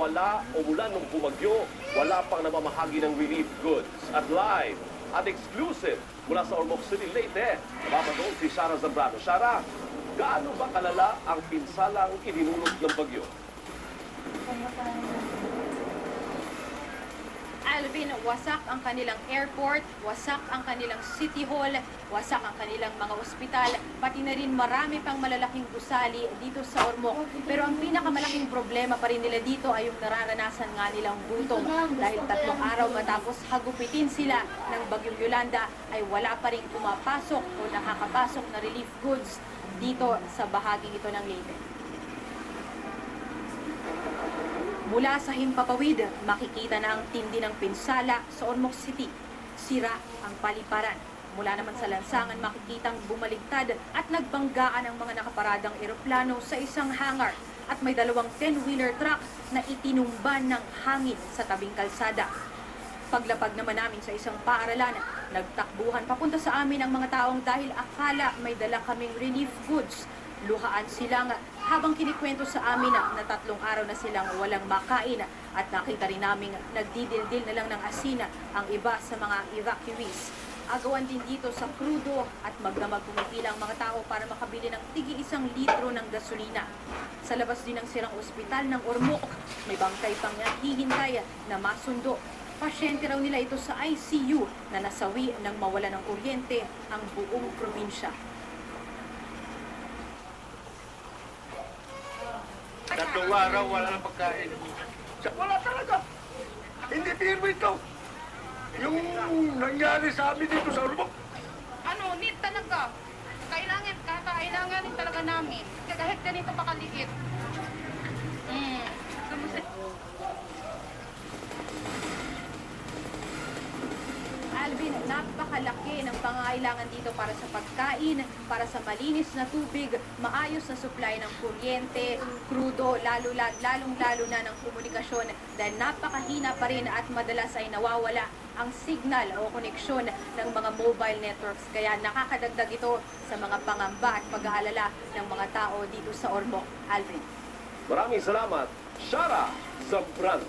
wala o mula nung bumagyo, wala pang namamahagi ng relief goods. At live at exclusive mula sa Ormoc City, Leyte, nababadoon si Shara Zambrano. Shara, gaano ba kalala ang pinsalang idinulot ng bagyo? Alvin, wasak ang kanilang airport, wasak ang kanilang city hall, wasak ang kanilang mga ospital, pati na rin marami pang malalaking gusali dito sa Ormoc. Pero ang pinakamalaking problema pa rin nila dito ay yung nararanasan nga nilang gutom. Dahil tatlong araw matapos hagupitin sila ng bagyong Yolanda ay wala pa rin pumapasok o nakakapasok na relief goods dito sa bahaging ito ng Leyte. Mula sa Himpapawid, makikita na ang tindi ng pinsala sa Ormoc City. Sira ang paliparan. Mula naman sa lansangan, makikitang bumaligtad at nagbanggaan ang mga nakaparadang eroplano sa isang hangar. At may dalawang 10-wheeler truck na itinumban ng hangin sa tabing kalsada. Paglapag naman namin sa isang paaralan, nagtakbuhan papunta sa amin ang mga taong dahil akala may dala kaming relief goods. Luhaan silang habang kinikwento sa amin na tatlong araw na silang walang makain at nakita rin namin nagdidildil na lang ng asina ang iba sa mga evacuees. Agawan din dito sa krudo at magdamag pumipila ang mga tao para makabili ng tigi isang litro ng gasolina. Sa labas din ng sirang ospital ng Ormoc, may bangkay pang naghihintay na masundo. Pasyente raw nila ito sa ICU na nasawi ng mawala ng kuryente ang buong probinsya. Tatlong araw, wala nang pagkain. Wala talaga. Hindi biro ito. Yung nangyari sa amin dito sa Urbo. ano, need talaga. Kailangan, kakailanganin talaga namin. Kahit ganito pa kaliit. Mm. Alvin, napakalaki ng pangangailangan dito para sa pagkain, para sa malinis na tubig, maayos na supply ng kuryente, krudo, lalo, lalong lalo na ng komunikasyon dahil napakahina pa rin at madalas ay nawawala ang signal o koneksyon ng mga mobile networks. Kaya nakakadagdag ito sa mga pangamba at pag-aalala ng mga tao dito sa Ormoc. Alvin. Maraming salamat, Shara Zambrano.